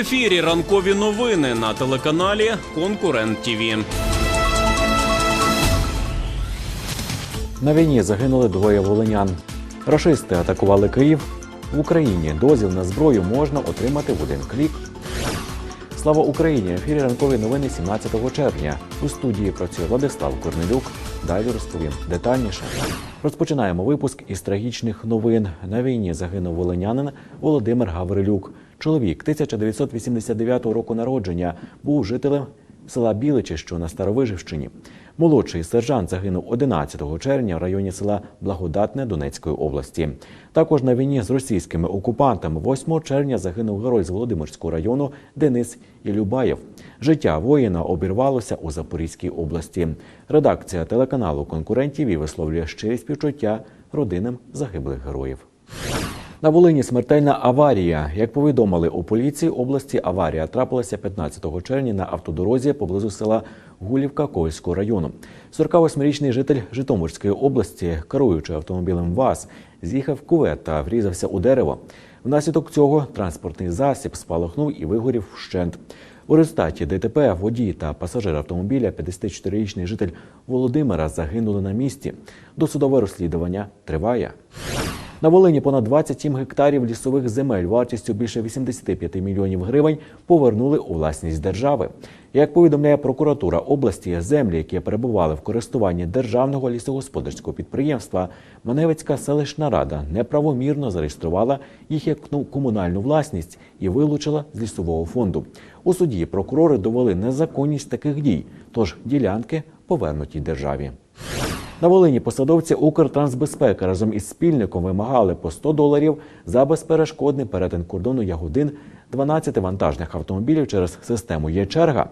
ефірі ранкові новини на телеканалі Конкурент ТІВІ. На війні загинули двоє волинян. Рашисти атакували Київ. В Україні дозвіл на зброю можна отримати в один клік. Слава Україні! Ефірі ранкові новини 17 червня. У студії працює Владислав Корнелюк. Далі розповім детальніше. Розпочинаємо випуск із трагічних новин. На війні загинув волинянин Володимир Гаврилюк. Чоловік 1989 року народження був жителем села Біличі, що на Старовижівщині. Молодший сержант загинув 11 червня в районі села Благодатне Донецької області. Також на війні з російськими окупантами 8 червня загинув герой з Володимирського району Денис Ілюбаєв. Життя воїна обірвалося у Запорізькій області. Редакція телеканалу конкурентів і висловлює щирі співчуття родинам загиблих героїв. На Волині смертельна аварія. Як повідомили у поліції області, аварія трапилася 15 червня на автодорозі поблизу села Гулівка Ковальського району. 48-річний житель Житомирської області, керуючи автомобілем ВАЗ, з'їхав в кувет та врізався у дерево. Внаслідок цього транспортний засіб спалахнув і вигорів вщент. У результаті ДТП водій та пасажир автомобіля, 54-річний житель Володимира, загинули на місці. Досудове розслідування триває. На Волині понад 27 гектарів лісових земель вартістю більше 85 мільйонів гривень повернули у власність держави. Як повідомляє прокуратура області, землі, які перебували в користуванні державного лісогосподарського підприємства, Маневицька селищна рада неправомірно зареєструвала їх як ну, комунальну власність і вилучила з лісового фонду. У суді прокурори довели незаконність таких дій, тож ділянки повернуті державі. На Волині посадовці Укртрансбезпеки разом із спільником вимагали по 100 доларів за безперешкодний перетин кордону Ягодин 12 вантажних автомобілів через систему Є-черга.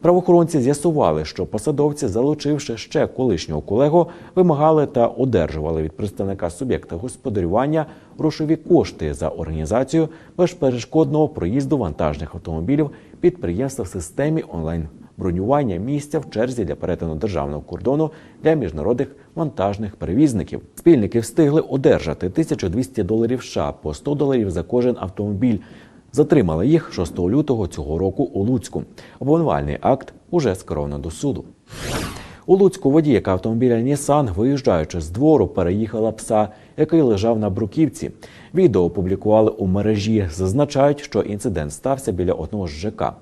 Правоохоронці з'ясували, що посадовці, залучивши ще колишнього колегу, вимагали та одержували від представника суб'єкта господарювання грошові кошти за організацію безперешкодного проїзду вантажних автомобілів підприємства в системі онлайн бронювання місця в черзі для перетину державного кордону для міжнародних вантажних перевізників. Спільники встигли одержати 1200 доларів США по 100 доларів за кожен автомобіль. Затримали їх 6 лютого цього року у Луцьку. Обвинувальний акт уже скеровано до суду. У Луцьку водіяка автомобіля Нісан, виїжджаючи з двору, переїхала пса, який лежав на бруківці. Відео опублікували у мережі. Зазначають, що інцидент стався біля одного з ЖК.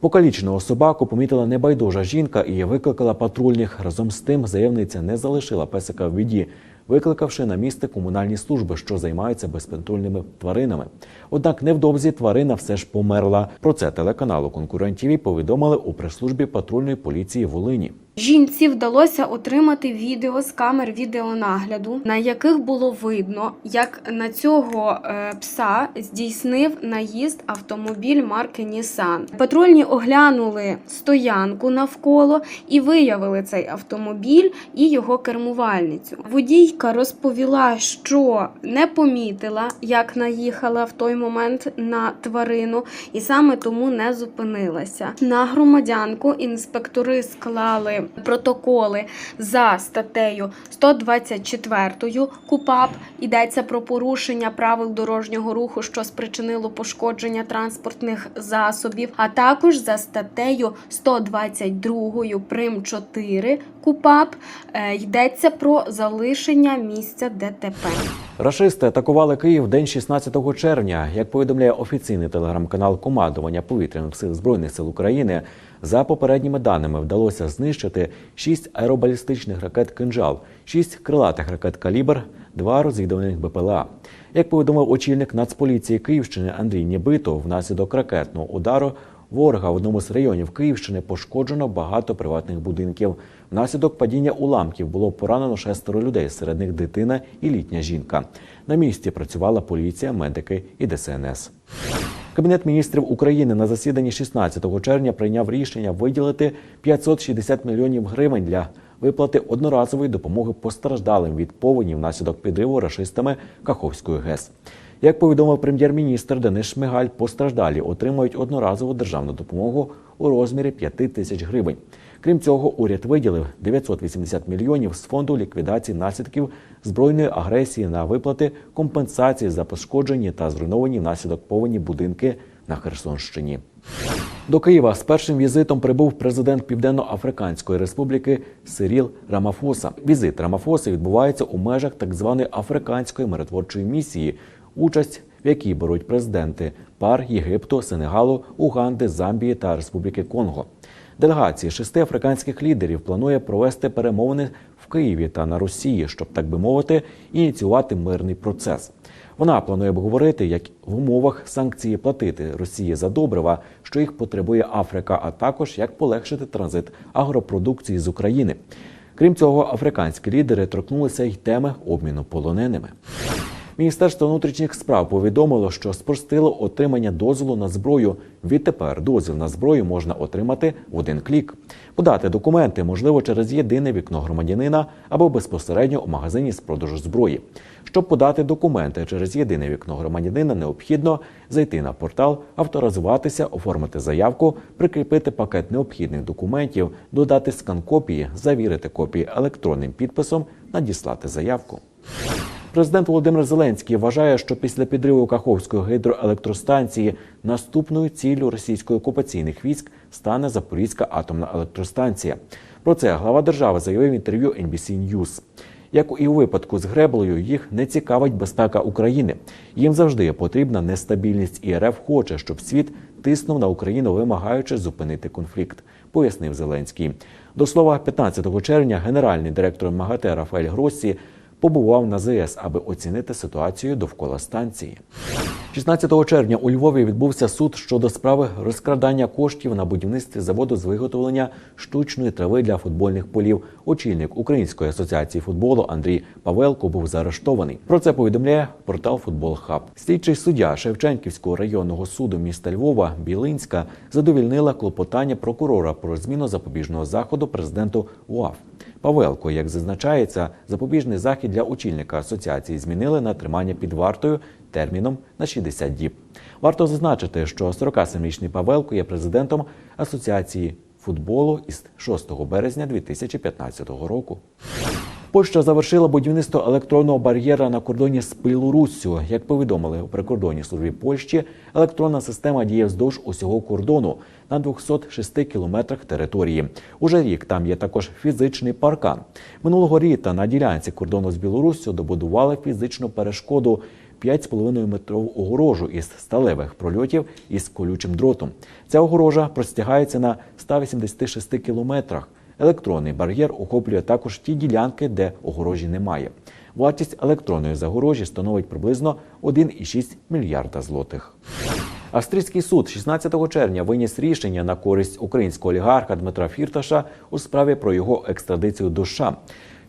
Покаліченого собаку помітила небайдужа жінка і викликала патрульних. Разом з тим заявниця не залишила песика в біді, викликавши на місце комунальні служби, що займаються безпритульними тваринами. Однак невдовзі тварина все ж померла. Про це телеканалу конкурентів повідомили у прес-службі патрульної поліції Волині. Жінці вдалося отримати відео з камер відеонагляду, на яких було видно, як на цього е, пса здійснив наїзд автомобіль марки Нісан. Патрульні оглянули стоянку навколо і виявили цей автомобіль і його кермувальницю. Водійка розповіла, що не помітила, як наїхала в той момент на тварину, і саме тому не зупинилася. На громадянку інспектори склали протоколи за статтею 124 КУПАП. Йдеться про порушення правил дорожнього руху, що спричинило пошкодження транспортних засобів, а також за статтею 122 прим 4 КУПАП е, йдеться про залишення місця ДТП. Рашисти атакували Київ день 16 червня. Як повідомляє офіційний телеграм-канал командування повітряних сил збройних сил України, за попередніми даними вдалося знищити 6 аеробалістичних ракет «Кинжал», 6 крилатих ракет «Калібр», 2 розвідувальних БПЛА. Як повідомив очільник Нацполіції Київщини Андрій Нібито, внаслідок ракетного удару ворога в одному з районів Київщини пошкоджено багато приватних будинків. Внаслідок падіння уламків було поранено шестеро людей, серед них дитина і літня жінка. На місці працювала поліція, медики і ДСНС. Кабінет міністрів України на засіданні 16 червня прийняв рішення виділити 560 мільйонів гривень для виплати одноразової допомоги постраждалим від повені внаслідок підриву рашистами Каховської ГЕС. Як повідомив прем'єр-міністр Денис Шмигаль, постраждалі отримають одноразову державну допомогу у розмірі 5 тисяч гривень. Крім цього, уряд виділив 980 мільйонів з фонду ліквідації наслідків збройної агресії на виплати компенсації за пошкоджені та зруйновані внаслідок повені будинки на Херсонщині. До Києва з першим візитом прибув президент Південно-Африканської Республіки Сиріл Рамафоса. Візит Рамафоси відбувається у межах так званої африканської миротворчої місії, участь в якій беруть президенти пар Єгипту, Сенегалу, Уганди, Замбії та Республіки Конго. Делегації шести африканських лідерів планує провести перемовини в Києві та на Росії, щоб так би мовити, ініціювати мирний процес. Вона планує обговорити, як в умовах санкції платити Росії за добрива, що їх потребує Африка, а також як полегшити транзит агропродукції з України. Крім цього, африканські лідери торкнулися й теми обміну полоненими. Міністерство внутрішніх справ повідомило, що спростило отримання дозволу на зброю. Відтепер дозвіл на зброю можна отримати в один клік. Подати документи можливо через єдине вікно громадянина або безпосередньо у магазині з продажу зброї. Щоб подати документи через єдине вікно громадянина, необхідно зайти на портал, авторизуватися, оформити заявку, прикріпити пакет необхідних документів, додати скан копії, завірити копії електронним підписом, надіслати заявку. Президент Володимир Зеленський вважає, що після підриву Каховської гідроелектростанції наступною ціллю російської окупаційних військ стане Запорізька атомна електростанція. Про це глава держави заявив інтерв'ю NBC News. Як і у випадку з Греблею, їх не цікавить безпека України. Їм завжди потрібна нестабільність, і РФ хоче, щоб світ тиснув на Україну, вимагаючи зупинити конфлікт, пояснив Зеленський. До слова, 15 червня генеральний директор МАГАТЕ Рафаель Гроссі побував на ЗС, аби оцінити ситуацію довкола станції. 16 червня у Львові відбувся суд щодо справи розкрадання коштів на будівництві заводу з виготовлення штучної трави для футбольних полів. Очільник Української асоціації футболу Андрій Павелко був заарештований. Про це повідомляє портал Футбол Хаб. Слідчий суддя Шевченківського районного суду міста Львова Білинська задовільнила клопотання прокурора про зміну запобіжного заходу президенту УАФ. Павелко, як зазначається, запобіжний захід для очільника асоціації змінили на тримання під вартою терміном на 60 діб. Варто зазначити, що 47-річний Павелко є президентом асоціації футболу із 6 березня 2015 року. Польща завершила будівництво електронного бар'єра на кордоні з Білоруссю. Як повідомили у прикордонній службі Польщі, електронна система діє вздовж усього кордону на 206 кілометрах території. Уже рік там є також фізичний паркан. Минулого літа на ділянці кордону з Білоруссю добудували фізичну перешкоду 5,5 метрову огорожу із сталевих прольотів із колючим дротом. Ця огорожа простягається на 186 кілометрах. Електронний бар'єр охоплює також ті ділянки, де огорожі немає. Вартість електронної загорожі становить приблизно 1,6 мільярда злотих. Австрійський суд 16 червня виніс рішення на користь українського олігарха Дмитра Фірташа у справі про його екстрадицію до США.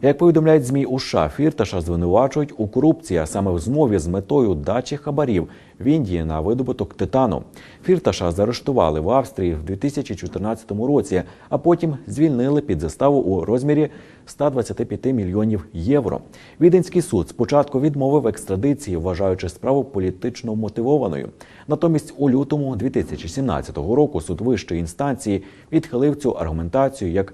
Як повідомляють змі у Фірташа звинувачують у корупції, а саме в змові з метою дачі хабарів в Індії на видобуток титану. Фірташа заарештували в Австрії в 2014 році, а потім звільнили під заставу у розмірі 125 мільйонів євро. Віденський суд спочатку відмовив екстрадиції, вважаючи справу політично мотивованою. Натомість у лютому 2017 року суд вищої інстанції відхилив цю аргументацію як